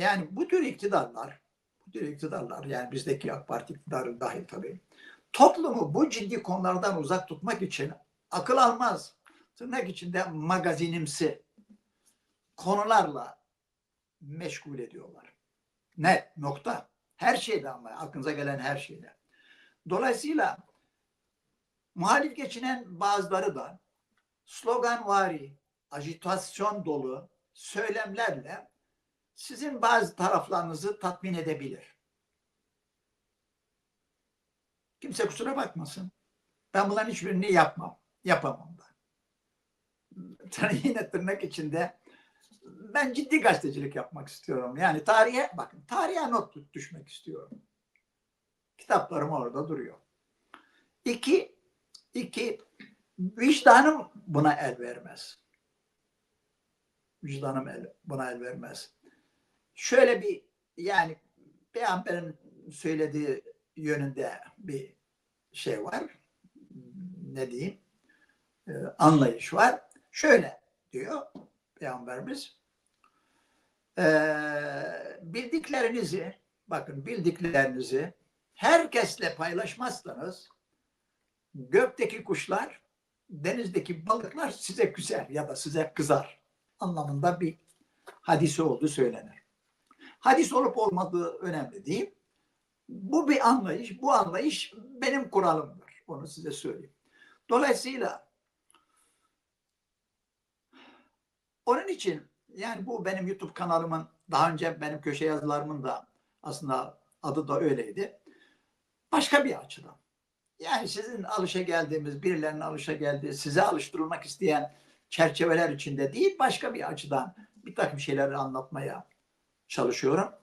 Yani bu tür iktidarlar, bu tür iktidarlar yani bizdeki AK Parti iktidarı dahil tabii. Toplumu bu ciddi konulardan uzak tutmak için akıl almaz, tırnak içinde magazinimsi konularla meşgul ediyorlar. Ne? Nokta. Her şeyde ama aklınıza gelen her şeyde. Dolayısıyla muhalif geçinen bazıları da sloganvari, ajitasyon dolu söylemlerle sizin bazı taraflarınızı tatmin edebilir. Kimse kusura bakmasın. Ben bunların hiçbirini yapmam. Yapamam da. Yine tırnak içinde ben ciddi gazetecilik yapmak istiyorum. Yani tarihe bakın tarihe not düşmek istiyorum. Kitaplarım orada duruyor. İki, iki vicdanım buna el vermez. Vicdanım el, buna el vermez. Şöyle bir yani peygamberin söylediği yönünde bir şey var. Ne diyeyim? Ee, anlayış var. Şöyle diyor peygamberimiz. Ee, bildiklerinizi bakın bildiklerinizi herkesle paylaşmazsanız gökteki kuşlar denizdeki balıklar size küser ya da size kızar anlamında bir hadisi olduğu söylenir. Hadis olup olmadığı önemli değil. Bu bir anlayış, bu anlayış benim kuralımdır. Onu size söyleyeyim. Dolayısıyla onun için yani bu benim YouTube kanalımın daha önce benim köşe yazılarımın da aslında adı da öyleydi. Başka bir açıdan. Yani sizin alışa geldiğimiz, birilerinin alışa geldiği, size alıştırılmak isteyen çerçeveler içinde değil, başka bir açıdan bir takım şeyleri anlatmaya çalışıyorum.